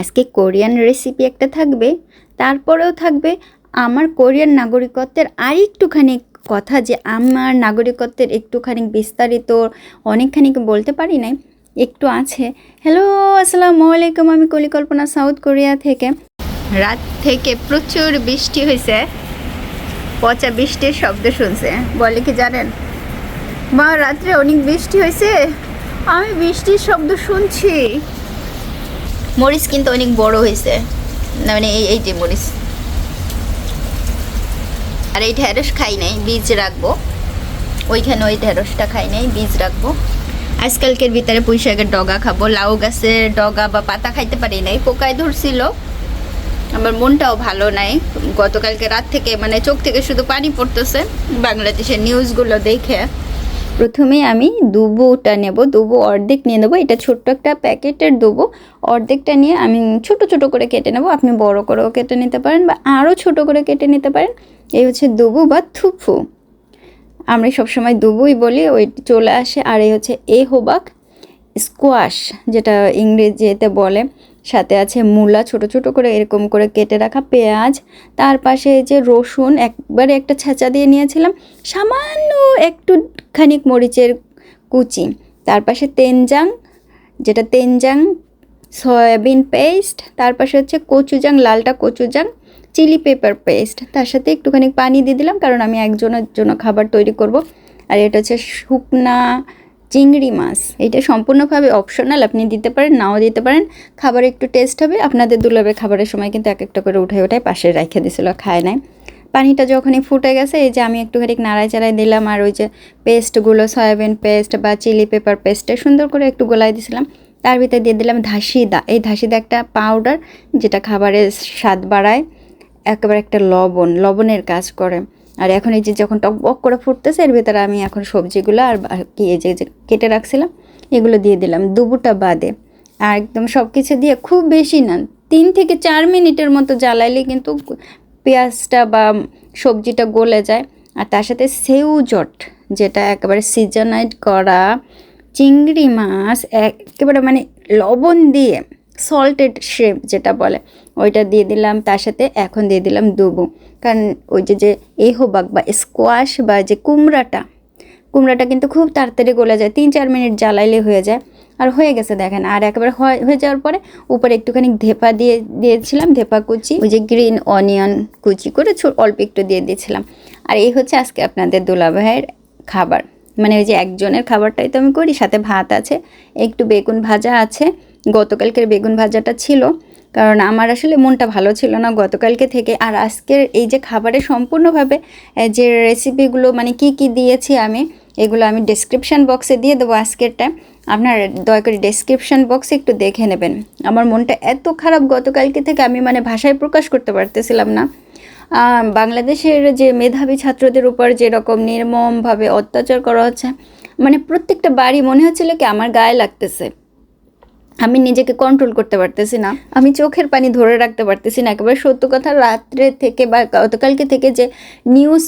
আজকে Korean recipe একটা থাকবে, তারপরেও থাকবে আমার কোরিয়ান নাগরিকত্বের আর একটুখানি কথা যে আমার নাগরিকত্বের একটুখানি বিস্তারিত অনেকখানি বলতে পারি নাই, একটু আছে। হ্যালো আসসালামু আলাইকুম, আমি কলিকল্পনা, সাউথ কোরিয়া থেকে। রাত থেকে প্রচুর বৃষ্টি হয়েছে পচা বৃষ্টির শব্দ শুনছে, বলে কি জানেন? মা, রাত্রে অনেক বৃষ্টি হয়েছে আমি বৃষ্টির শব্দ শুনছি। মরিচ কিন্তু অনেক বড় হয়েছে। না মানে এই এই যে মরিচ। আর এই ঢেঁড়স খাই নাই, বীজ রাখব। ওইখানে ওই ঢেঁড়সটা খাই নাই, বীজ রাখব। আজকালকের ভিতরে পুঁই শাকের ডগা খাব। লাউ গাছের ডগা বা পাতা খাইতে পারি নাই, পোকায় ধরছিল। আমার মনটাও ভালো নাই। গতকালকে রাত থেকে মানে চোখ থেকে শুধু পানি পড়তেছে। বাংলাদেশের নিউজগুলো দেখে। প্রথমে আমি দুবোটা নেব, দুবো অর্ধেক নিয়ে নেব। এটা ছোট্ট একটা প্যাকেটের দুবো। অর্ধেকটা নিয়ে আমি ছোট ছোট করে কেটে নেব। আপনি বড় করেও কেটে নিতে পারেন বা আরও ছোট করে কেটে নিতে পারেন। এই হচ্ছে দুবু বা থুফু আমরা সবসময় দুবুই বলি, ওই চলে আসে। আর এই হচ্ছে এ হোবাক স্কোয়াশ, যেটা ইংরেজিতে বলে। সাথে আছে মূলা, ছোট ছোট করে এরকম করে কেটে রাখা পেঁয়াজ। তার পাশে যে রসুন, একবারে একটা ছেঁচা দিয়ে নিয়েছিলাম, সামান্য একটু খানিক মরিচের কুচি। তার পাশে তেনজাং, যেটা তেনজাং সয়াবিন পেস্ট। তার পাশে হচ্ছে কচুজাং, লালটা কচুজাং, চিলি পেপার পেস্ট। তার সাথে একটুখানি পানি দিয়ে দিলাম, কারণ আমি একজনের জন্য খাবার তৈরি করব। আর এটা হচ্ছে শুকনা চিংড়ি মাছ। এটা সম্পূর্ণভাবে অপশনাল আপনি দিতে পারেন, নাও দিতে পারেন। খাবার একটু টেস্ট হবে। আপনাদের দুলাবে খাবারের সময় কিন্তু এক একটা করে উঠায় উঠায় পাশে রেখে দিছিল, খায় নাই। পানিটা যখনই ফুটে গেছে, এই যে আমি একটুখানি নাড়াই চাড়াই দিলাম, আর ওই যে পেস্টগুলো সয়াবিন পেস্ট বা চিলি পেপার পেস্টে সুন্দর করে একটু গোলাই দিয়েছিলাম তার ভিতরে দিয়ে দিলাম ধাসিদা। এই ধাসিদা একটা পাউডার যেটা খাবারের স্বাদ বাড়ায়। একেবারে একটা লবণ, লবণের কাজ করে। আর এখন এই যে যখন টকবক করে ফুটতেছে, এর ভেতরে আমি এখন সবজিগুলো আর কি এই যে কেটে রাখছিলাম, এগুলো দিয়ে দিলাম দুপুটা বাদে। আর একদম সব কিছু দিয়ে খুব বেশি না, তিন থেকে চার মিনিটের মতো জ্বালাইলে কিন্তু পেঁয়াজটা বা সবজিটা গলে যায়। আর তার সাথে সেউ জট, যেটা একেবারে সিজনাইড করা চিংড়ি মাছ, একেবারে মানে লবণ দিয়ে সল্টেড শেপ যেটা বলে, ওইটা দিয়ে দিলাম, তার সাথে এখন দিয়ে দিলাম দুবু। কারণ ওই যে যে এহোবাগ বা স্কোয়াশ বা যে কুমড়াটা কুমড়াটা কিন্তু খুব তাড়াতাড়ি গলে যায়, তিন চার মিনিট জ্বালাইলে হয়ে যায়। আর হয়ে গেছে দেখেন, আর একেবারে হয়ে যাওয়ার পরে উপরে একটুখানি ধেপা দিয়ে, দিয়েছিলাম ধেপা কুচি, ওই যে গ্রিন অনিয়ন কুচি করে অল্প একটু দিয়ে দিয়েছিলাম। আর এই হচ্ছে আজকে আপনাদের দোলাভাইয়ের খাবার। মানে ওই যে একজনের খাবারটাই তো আমি করি, সাথে ভাত আছে, একটু বেগুন ভাজা আছে গতকালকের বেগুন ভাজাটা ছিল, কারণ আমার আসলে মনটা ভালো ছিল না গতকালকে থেকে। আর আজকের এই যে খাবারে সম্পূর্ণভাবে যে রেসিপিগুলো মানে কি কি দিয়েছি আমি, এগুলো আমি ডেসক্রিপশান বক্সে দিয়ে দেবো আজকেরটা। আপনার দয়া করে ডেসক্রিপশান বক্সে একটু দেখে নেবেন। আমার মনটা এত খারাপ গতকালকে থেকে, আমি মানে ভাষায় প্রকাশ করতে পারতেছিলাম না। বাংলাদেশের যে মেধাবী ছাত্রদের উপর যেরকম নির্মমভাবে অত্যাচার করা হচ্ছে মানে প্রত্যেকটা বাড়ি মনে হচ্ছিল কি আমার গায়ে লাগতেছে। আমি নিজেকে কন্ট্রোল করতে পারতেছি না। আমি চোখের পানি ধরে রাখতে পারতেছি না। একেবারে সত্য কথা, রাত্রে থেকে বা গতকালকে থেকে যে নিউজ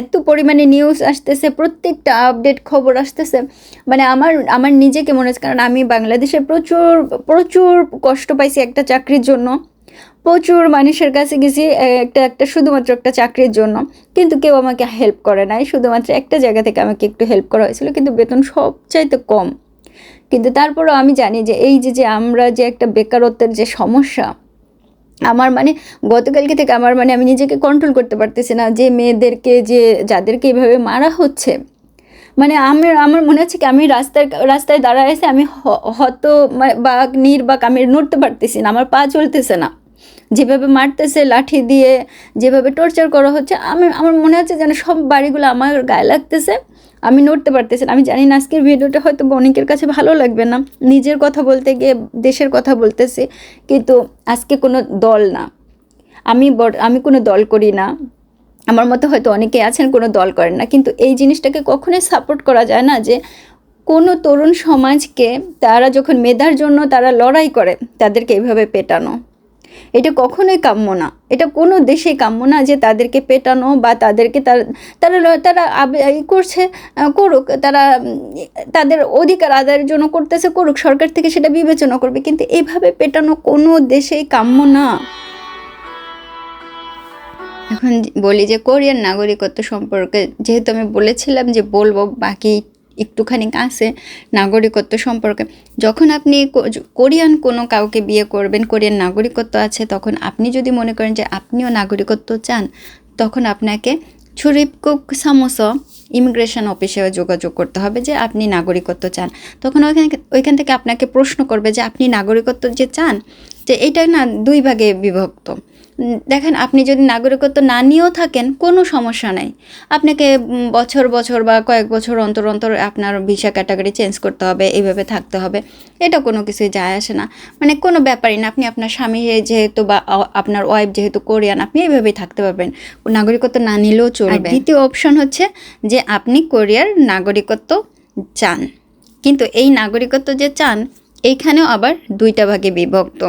এত পরিমাণে নিউজ আসতেছে, প্রত্যেকটা আপডেট খবর আসতেছে মানে আমার আমার নিজেকে মনে হচ্ছে, কারণ আমি বাংলাদেশে প্রচুর প্রচুর কষ্ট পাইছি একটা চাকরির জন্য। প্রচুর মানুষের কাছে গেছি একটা একটা শুধুমাত্র একটা চাকরির জন্য। কিন্তু কেউ আমাকে হেল্প করে নাই। শুধুমাত্র একটা জায়গা থেকে আমাকে একটু হেল্প করা হয়েছিল, কিন্তু বেতন সবচাইতে কম। কিন্তু তারপরও আমি জানি যে এই যে যে আমরা যে একটা বেকারত্বের যে সমস্যা, আমার মানে গতকালকে থেকে আমার মানে আমি নিজেকে কন্ট্রোল করতে পারতেছি না যে মেয়েদেরকে, যে যাদেরকে এভাবে মারা হচ্ছে। মানে আমার আমার মনে হচ্ছে কি আমি রাস্তায় রাস্তায় দাঁড়ায় এসে আমি হত বাঘ, নির্বাক আমি নড়তে পারতেছি না, আমার পা চলতেছে না। যেভাবে মারতেছে, লাঠি দিয়ে যেভাবে টর্চার করা হচ্ছে, আমি, আমার মনে হচ্ছে যেন সব বাড়িগুলো আমার গায়ে লাগতেছে। আমি নড়তে পারতেছি আমি জানি না আজকের ভিডিওটা হয়তো অনেকের কাছে ভালো লাগবে না। নিজের কথা বলতে গিয়ে দেশের কথা বলতেছি, কিন্তু আজকে কোনো দল না। আমি আমি কোনো দল করি না। আমার মতো হয়তো অনেকে আছেন, কোনো দল করেন না। কিন্তু এই জিনিসটাকে কখনোই সাপোর্ট করা যায় না যে কোনো তরুণ সমাজকে তারা যখন মেধার জন্য তারা লড়াই করে, তাদেরকে এইভাবে পেটানো। এটা কখনোই কাম্য না। এটা কোনো দেশেই কাম্য না যে তাদেরকে পেটানো বা তাদেরকে তারা তারা তারা করছে করুক, তারা তাদের অধিকার আদায়ের জন্য করতেছে, করুক, সরকার থেকে সেটা বিবেচনা করবে। কিন্তু এভাবে পেটানো কোনো দেশেই কাম্য না। এখন বলি যে কোরিয়ান নাগরিকত্ব সম্পর্কে যেহেতু আমি বলেছিলাম যে বলব, বাকি একটুখানি আছে নাগরিকত্ব সম্পর্কে। যখন আপনি কোরিয়ান কোনো কাউকে বিয়ে করবেন, কোরিয়ান নাগরিকত্ব আছে, তখন আপনি যদি মনে করেন যে আপনিও নাগরিকত্ব চান, তখন আপনাকে ছুরিপকুক সামোস ইমিগ্রেশন অফিসে যোগাযোগ করতে হবে যে আপনি নাগরিকত্ব চান। তখন ওইখানে ওইখান থেকে আপনাকে প্রশ্ন করবে যে আপনি নাগরিকত্ব যে চান, যে এটা না দুই ভাগে বিভক্ত। দেখেন আপনি যদি নাগরিকত্ব না নিয়েও থাকেন কোনো সমস্যা নাই। আপনাকে বছর বছর বা কয়েক বছর অন্তর অন্তর আপনার ভিসা ক্যাটাগরি চেঞ্জ করতে হবে এইভাবে থাকতে হবে। এটা কোনো কিছুই যায় আসে না। মানে কোনো ব্যাপারই না আপনি আপনার স্বামী যেহেতু বা আপনার ওয়াইফ যেহেতু কোরিয়ান আপনি এইভাবেই থাকতে পারবেন। নাগরিকত্ব না নিলেও চলবে। দ্বিতীয় অপশন হচ্ছে যে আপনি কোরিয়ার নাগরিকত্ব চান। কিন্তু এই নাগরিকত্ব যে চান এইখানেও আবার দুইটা ভাগে বিভক্ত।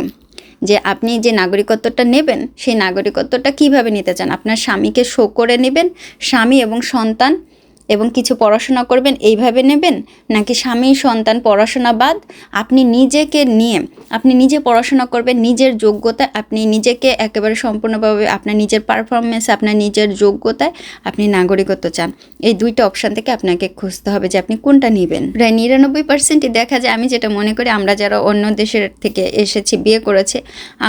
যে আপনি যে নাগরিকত্বটা নেবেন, সেই নাগরিকত্বটা কীভাবে নিতে চান? আপনার স্বামীকে শো করে নেবেন, স্বামী এবং সন্তান এবং কিছু পড়াশোনা করবেন, এইভাবে নেবেন? নাকি স্বামী, সন্তান, পড়াশোনা বাদ? আপনি নিজেকে নিয়ে, আপনি নিজে পড়াশোনা করবেন, নিজের যোগ্যতায়, আপনি নিজেকে একেবারে সম্পূর্ণভাবে আপনার নিজের পারফরমেন্স আপনার নিজের যোগ্যতায় আপনি নাগরিকত্ব চান। এই দুইটা অপশান থেকে আপনাকে খুঁজতে হবে যে আপনি কোনটা নেবেন। প্রায় নিরানব্বই পার্সেন্টই দেখা যায়, আমি যেটা মনে করি, আমরা যারা অন্য দেশের থেকে এসেছি, বিয়ে করেছি,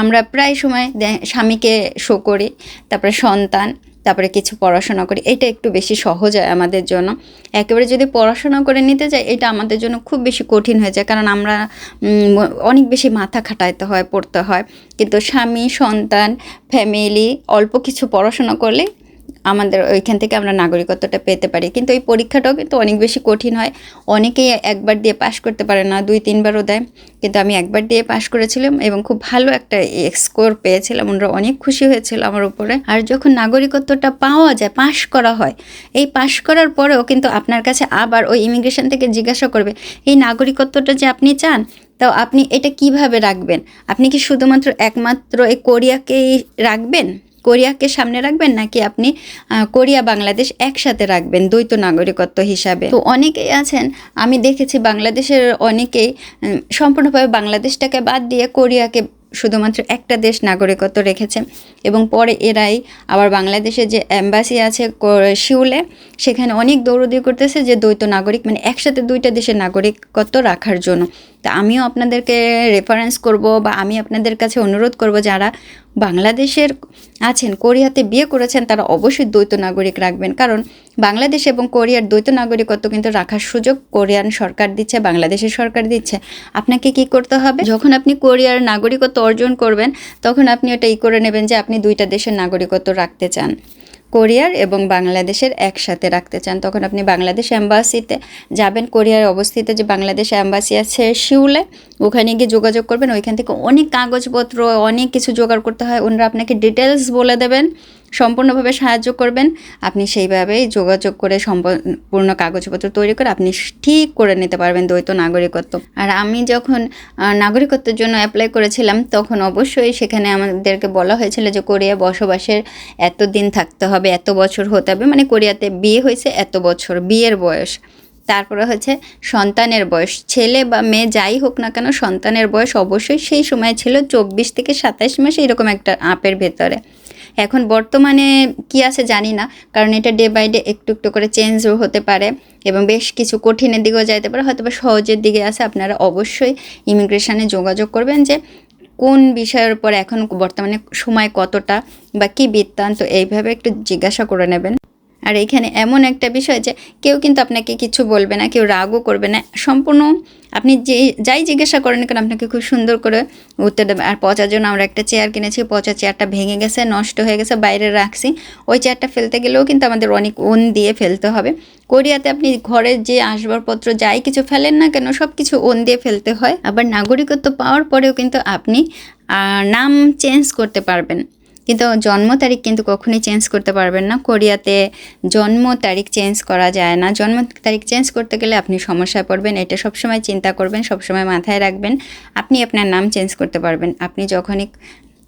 আমরা প্রায় সময় স্বামীকে শো করি, তারপরে সন্তান তারপরে কিছু পড়াশোনা করি। এটা একটু বেশি সহজ হয় আমাদের জন্য। একেবারে যদি পড়াশোনা করে নিতে যাই এটা আমাদের জন্য খুব বেশি কঠিন হয়ে যায়। কারণ আমরা অনেক বেশি মাথা খাটাইতে হয়, পড়তে হয়। কিন্তু স্বামী, সন্তান ফ্যামিলি অল্প কিছু পড়াশোনা করলে আমাদের ওইখান থেকে আমরা নাগরিকত্বটা পেতে পারি। কিন্তু এই পরীক্ষাটাও কিন্তু অনেক বেশি কঠিন হয়। অনেকেই একবার দিয়ে পাশ করতে পারে না, দুই, তিনবারও দেয়। কিন্তু আমি একবার দিয়ে পাশ করেছিলাম এবং খুব ভালো একটা স্কোর পেয়েছিলাম। ওনারা অনেক খুশি হয়েছিল আমার উপরে। আর যখন নাগরিকত্বটা পাওয়া যায়, পাশ করা হয়, এই পাশ করার পরেও কিন্তু আপনার কাছে আবার ওই ইমিগ্রেশন থেকে জিজ্ঞাসা করবে, এই নাগরিকত্বটা যে আপনি চান তো আপনি এটা কীভাবে রাখবেন? আপনি কি শুধুমাত্র একমাত্র এই কোরিয়াকেই রাখবেন? কোরিয়াকে সামনে রাখবেন নাকি আপনি কোরিয়া, বাংলাদেশ একসাথে রাখবেন দ্বৈত নাগরিকত্ব হিসাবে? তো অনেকেই আছেন, আমি দেখেছি বাংলাদেশের অনেকেই সম্পূর্ণভাবে বাংলাদেশটাকে বাদ দিয়ে কোরিয়াকে শুধুমাত্র একটা দেশ নাগরিকত্ব রেখেছে এবং পরে এরাই আবার বাংলাদেশে যে অ্যাম্বাসি আছে সিউলে, সেখানে অনেক দৌড়দৌড়ি করতেছে যে দ্বৈত নাগরিক মানে একসাথে দুইটা দেশের নাগরিকত্ব রাখার জন্য। তা আমিও আপনাদেরকে রেফারেন্স করব বা আমি আপনাদের কাছে অনুরোধ করব, যারা বাংলাদেশের আছেন, কোরিয়াতে বিয়ে করেছেন, তারা অবশ্যই দ্বৈত নাগরিক রাখবেন। কারণ বাংলাদেশ এবং কোরিয়ার দ্বৈত নাগরিকত্ব কিন্তু রাখার সুযোগ কোরিয়ান সরকার দিচ্ছে, বাংলাদেশের সরকার দিচ্ছে। আপনাকে কি করতে হবে? যখন আপনি কোরিয়ার নাগরিকত্ব অর্জন করবেন, তখন আপনি ওটা ই করে নেবেন যে আপনি দুইটা দেশের নাগরিকত্ব রাখতে চান। কোরিয়ার এবং বাংলাদেশের একসাথে রাখতে চান। তখন আপনি বাংলাদেশ অ্যাম্বাসিতে যাবেন। কোরিয়ার অবস্থিত যে বাংলাদেশ অ্যাম্বাসি আছে শিউলে ওখানে গিয়ে যোগাযোগ করবেন, ওইখান থেকে অনেক কাগজপত্র, অনেক কিছু জোগাড় করতে হয়। ওনারা আপনাকে ডিটেলস বলে দেবেন, সম্পূর্ণভাবে সাহায্য করবেন। আপনি সেইভাবেই যোগাযোগ করে সম্পূর্ণ কাগজপত্র তৈরি করে আপনি ঠিক করে নিতে পারবেন দ্বৈত নাগরিকত্ব। আর আমি যখন নাগরিকত্বের জন্য অ্যাপ্লাই করেছিলাম, তখন অবশ্যই সেখানে আমাদেরকে বলা হয়েছিল যে কোরিয়া বসবাসের এত দিন থাকতে হবে, এত বছর হতে হবে। মানে কোরিয়াতে বিয়ে হয়েছে এত বছর, বিয়ের বয়স। তারপরে হচ্ছে সন্তানের বয়স। ছেলে বা মেয়ে যাই হোক না কেন সন্তানের বয়স অবশ্যই সেই সময় ছিল চব্বিশ থেকে সাতাশ মাস এরকম একটা আপের ভেতরে। এখন বর্তমানে কি আছে জানি না, কারণ এটা ডে বাই ডে একটু একটু করে চেঞ্জও হতে পারে এবং বেশ কিছু কঠিনের দিকেও যাইতে পারে হয়তো বা সহজের দিকে আছে। আপনারা অবশ্যই ইমিগ্রেশনে যোগাযোগ করবেন যে কোন বিষয়ের উপর এখন বর্তমানে সময় কতটা বা কি বৃত্তান্ত, এইভাবে একটু জিজ্ঞাসা করে নেবেন। আর এইখানে এমন একটা বিষয় যে কেউ কিন্তু আপনাকে কিছু বলবে না, কেউ রাগও করবে না। সম্পূর্ণ আপনি যে, যাই জিজ্ঞাসা করেন কেন, আপনাকে খুব সুন্দর করে উত্তর দেবে। আর পচার জন্য আমরা একটা চেয়ার কিনেছি, পচা চেয়ারটা ভেঙে গেছে, নষ্ট হয়ে গেছে, বাইরে রাখছি। ওই চেয়ারটা ফেলতে গেলেও কিন্তু আমাদের অনেক ওন দিয়ে ফেলতে হবে। কোরিয়াতে আপনি ঘরের যে আসবাবপত্র যাই কিছু ফেলেন না কেন সব কিছু ওন দিয়ে ফেলতে হয়। আবার নাগরিকত্ব পাওয়ার পরেও কিন্তু আপনি নাম চেঞ্জ করতে পারবেন। কিন্তু জন্ম তারিখ কিন্তু কখনোই চেঞ্জ করতে পারবেন না। কোরিয়াতে জন্ম তারিখ চেঞ্জ করা যায় না। জন্ম তারিখ চেঞ্জ করতে গেলে আপনি সমস্যায় পড়বেন, এটা সবসময় চিন্তা করবেন, সবসময় মাথায় রাখবেন। আপনি আপনার নাম চেঞ্জ করতে পারবেন। আপনি যখনই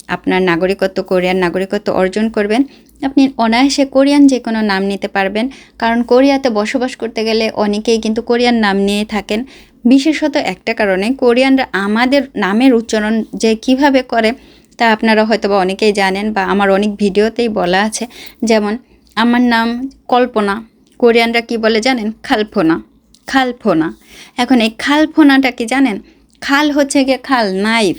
আপনার নাগরিকত্ব, কোরিয়ার নাগরিকত্ব অর্জন করবেন, আপনি অনায়াসে কোরিয়ান যে কোনো নাম নিতে পারবেন। কারণ কোরিয়াতে বসবাস করতে গেলে অনেকেই কিন্তু কোরিয়ান নাম নিয়ে থাকেন। বিশেষত একটা কারণে কোরিয়ানরা আমাদের নামের উচ্চারণ যে কীভাবে করে তা আপনারা হয়তো বা অনেকেই জানেন বা আমার অনেক ভিডিওতেই বলা আছে। যেমন আমার নাম কল্পনা কোরিয়ানরা কি বলে জানেন? খালফোনা। খালফোনা। এখন এই খালফোনাটা কি জানেন? খাল হচ্ছে গিয়ে খাল নাইফ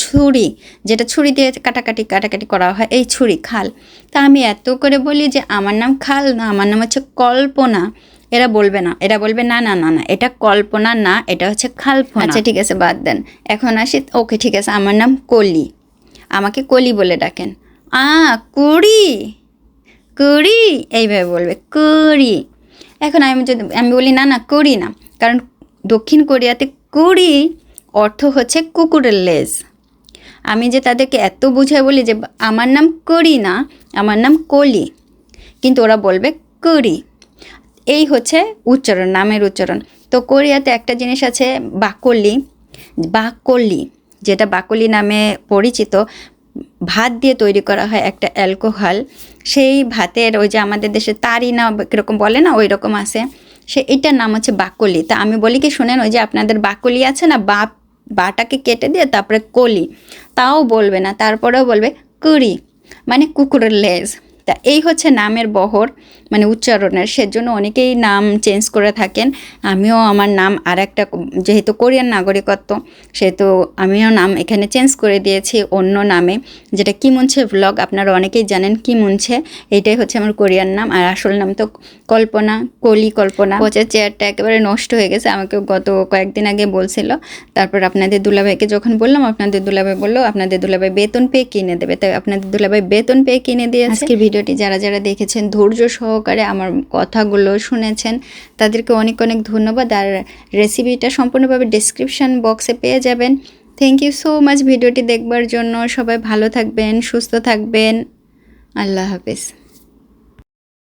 ছুরি যেটা ছুরি দিয়ে কাটাকাটি কাটাকাটি করা হয় এই ছুরি খাল। তা আমি এত করে বলি যে আমার নাম খাল না আমার নাম হচ্ছে কল্পনা। এরা বলবে না এরা বলবে না না না না এটা কল্পনা না এটা হচ্ছে খালফোনা। আচ্ছা ঠিক আছে বাদ দেন। এখন আসি ওকে ঠিক আছে আমার নাম কলি। আমাকে কলি বলে ডাকেন। আ, কুড়ি। করি এইভাবে বলবে করি এখন আমি যদি, আমি বলি, না না করি না, কারণ দক্ষিণ কোরিয়াতে কুড়ি অর্থ হচ্ছে কুকুরের লেজ। আমি যে তাদেরকে এত বুঝায় বলি যে, আমার নাম করি না, আমার নাম কলি, কিন্তু ওরা বলবে করি এই হচ্ছে উচ্চারণ, নামের উচ্চারণ। তো কোরিয়াতে একটা জিনিস আছে, বাকলি বাকলি। যেটা বাকলি নামে পরিচিত, ভাত দিয়ে তৈরি করা হয় একটা অ্যালকোহল। সেই ভাতের ওই যে আমাদের দেশে তারি না কীরকম বলে না ওই রকম আছে। সে এটার নাম হচ্ছে বাকলি। তা আমি বলি কি, শুনেন, ওই যে আপনাদের বাকলি আছে না, বা, বাটাকে কেটে দিয়ে তারপরে কলি। তাও বলবে না, তারপরেও বলবে কুড়ি মানে কুকুরের লেজ। তা এই হচ্ছে নামের বহর মানে উচ্চারণের। সেজন্য অনেকেই নাম চেঞ্জ করে থাকেন। আমিও আমার নাম আর একটা যেহেতু কোরিয়ান নাগরিকত্ব, সেহেতু আমিও নাম এখানে চেঞ্জ করে দিয়েছি অন্য নামে, যেটা কিমুনছে ভ্লগ আপনারা অনেকেই জানেন কিমুনছে। এইটাই হচ্ছে আমার কোরিয়ান নাম। আর আসল নাম তো কল্পনা, কলি কল্পনা। পচের চেয়ারটা একেবারে নষ্ট হয়ে গেছে, আমাকে গত কয়েকদিন আগে বলছিল। তারপর আপনাদের দুলাভাইকে যখন বললাম, আপনাদের দুলাভাই বলল, আপনাদের দুলাভাই বেতন পেয়ে কিনে দেবে। তাই আপনাদের দুলাভাই বেতন পেয়ে কিনে দিয়েছে। আজকের ভিডিওটি যারা যারা দেখেছেন, ধৈর্য সহকারে আমার কথাগুলো শুনেছেন, তাদেরকে অনেক অনেক ধন্যবাদ। আর রেসিপিটা সম্পূর্ণভাবে ডিসক্রিপশান বক্সে পেয়ে যাবেন। থ্যাংক ইউ সো মাচ ভিডিওটি দেখবার জন্য। সবাই ভালো থাকবেন, সুস্থ থাকবেন। আল্লাহ হাফিজ।